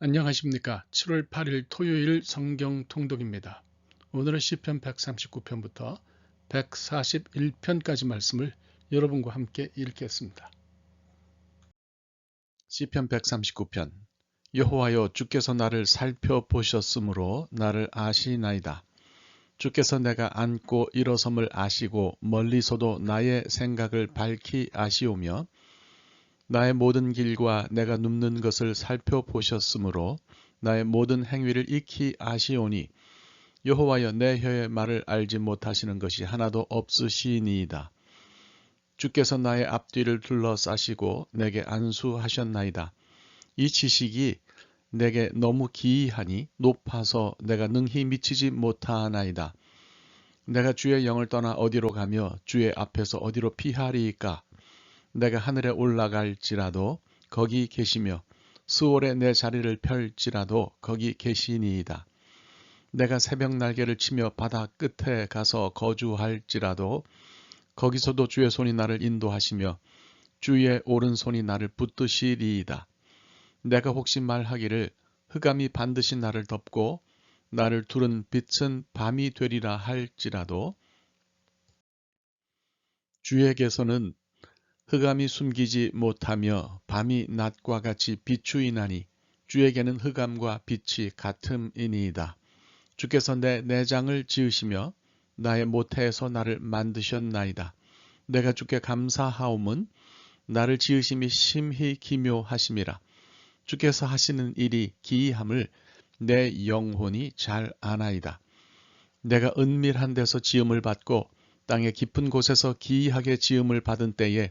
안녕하십니까. 7월 8일 토요일 성경 통독입니다. 오늘은 시편 139편부터 141편까지 말씀을 여러분과 함께 읽겠습니다. 시편 139편 여호와여 주께서 나를 살펴보셨으므로 나를 아시나이다. 주께서 내가 앉고 일어섬을 아시고 멀리서도 나의 생각을 밝히 아시오며 나의 모든 길과 내가 눕는 것을 살펴보셨으므로 나의 모든 행위를 익히 아시오니 여호와여 내 혀의 말을 알지 못하시는 것이 하나도 없으시니이다. 주께서 나의 앞뒤를 둘러싸시고 내게 안수하셨나이다. 이 지식이 내게 너무 기이하니 높아서 내가 능히 미치지 못하나이다. 내가 주의 영을 떠나 어디로 가며 주의 앞에서 어디로 피하리이까? 내가 하늘에 올라갈지라도 거기 계시며 수월에 내 자리를 펼지라도 거기 계시니이다. 내가 새벽 날개를 치며 바다 끝에 가서 거주할지라도 거기서도 주의 손이 나를 인도하시며 주의 오른손이 나를 붙드시리이다. 내가 혹시 말하기를 흑암이 반드시 나를 덮고 나를 두른 빛은 밤이 되리라 할지라도 주에게서는 흑암이 숨기지 못하며 밤이 낮과 같이 비추이나니 주에게는 흑암과 빛이 같음이니이다. 주께서 내 내장을 지으시며 나의 모태에서 나를 만드셨나이다. 내가 주께 감사하옴은 나를 지으심이 심히 기묘하심이라. 주께서 하시는 일이 기이함을 내 영혼이 잘 아나이다. 내가 은밀한 데서 지음을 받고 땅의 깊은 곳에서 기이하게 지음을 받은 때에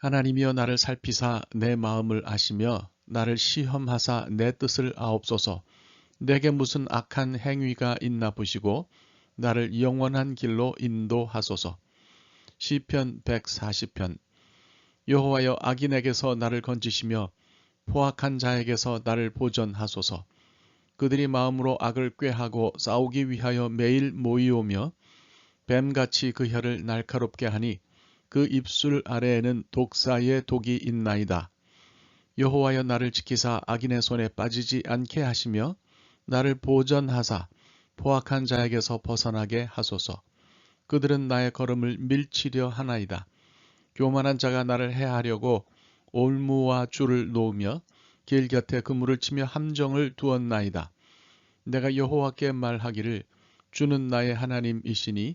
하나님이여 나를 살피사 내 마음을 아시며 나를 시험하사 내 뜻을 아옵소서. 내게 무슨 악한 행위가 있나 보시고 나를 영원한 길로 인도하소서. 시편 140편 여호와여 악인에게서 나를 건지시며 포악한 자에게서 나를 보전하소서. 그들이 마음으로 악을 꾀하고 싸우기 위하여 매일 모이오며 뱀같이 그 혀를 날카롭게 하니 그 입술 아래에는 독사의 독이 있나이다. 여호와여 나를 지키사 악인의 손에 빠지지 않게 하시며 나를 보전하사 포악한 자에게서 벗어나게 하소서. 그들은 나의 걸음을 밀치려 하나이다. 교만한 자가 나를 해하려고 올무와 줄을 놓으며 길 곁에 그물을 치며 함정을 두었나이다. 내가 여호와께 말하기를 주는 나의 하나님이시니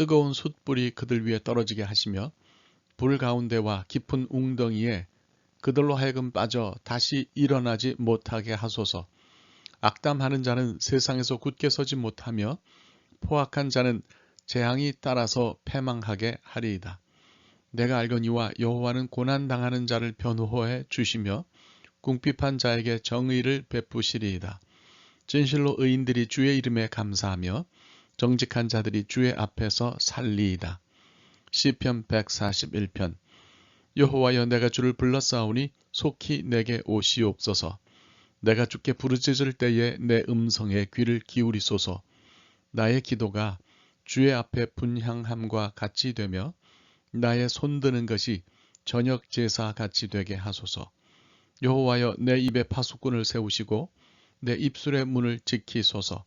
뜨거운 숯불이 그들 위에 떨어지게 하시며 불 가운데와 깊은 웅덩이에 그들로 하여금 빠져 다시 일어나지 못하게 하소서. 악담하는 자는 세상에서 굳게 서지 못하며 포악한 자는 재앙이 따라서 패망하게 하리이다. 내가 알거니와 여호와는 고난 당하는 자를 변호해 주시며 궁핍한 자에게 정의를 베푸시리이다. 진실로 의인들이 주의 이름에 감사하며 정직한 자들이 주의 앞에서 살리이다. 시편 141편 여호와여 내가 주를 불렀사오니 속히 내게 오시옵소서. 내가 주께 부르짖을 때에 내 음성에 귀를 기울이소서. 나의 기도가 주의 앞에 분향함과 같이 되며 나의 손드는 것이 저녁 제사 같이 되게 하소서. 여호와여 내 입에 파수꾼을 세우시고 내 입술의 문을 지키소서.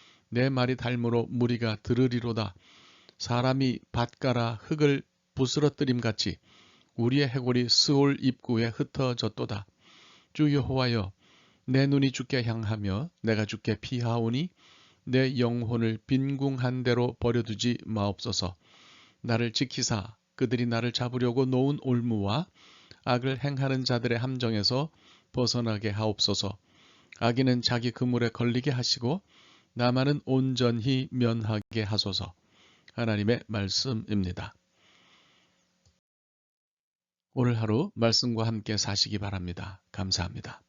내 말이 닮으로 무리가 들으리로다. 사람이 밭가라 흙을 부스러뜨림 같이 우리의 해골이 스올 입구에 흩어졌도다. 주 여호와여 내 눈이 주께 향하며 내가 주께 피하오니 내 영혼을 빈궁한 대로 버려두지 마옵소서. 나를 지키사 그들이 나를 잡으려고 놓은 올무와 악을 행하는 자들의 함정에서 벗어나게 하옵소서. 악인은 자기 그물에 걸리게 하시고 나만은 온전히 면하게 하소서. 하나님의 말씀입니다. 오늘 하루 말씀과 함께 사시기 바랍니다. 감사합니다.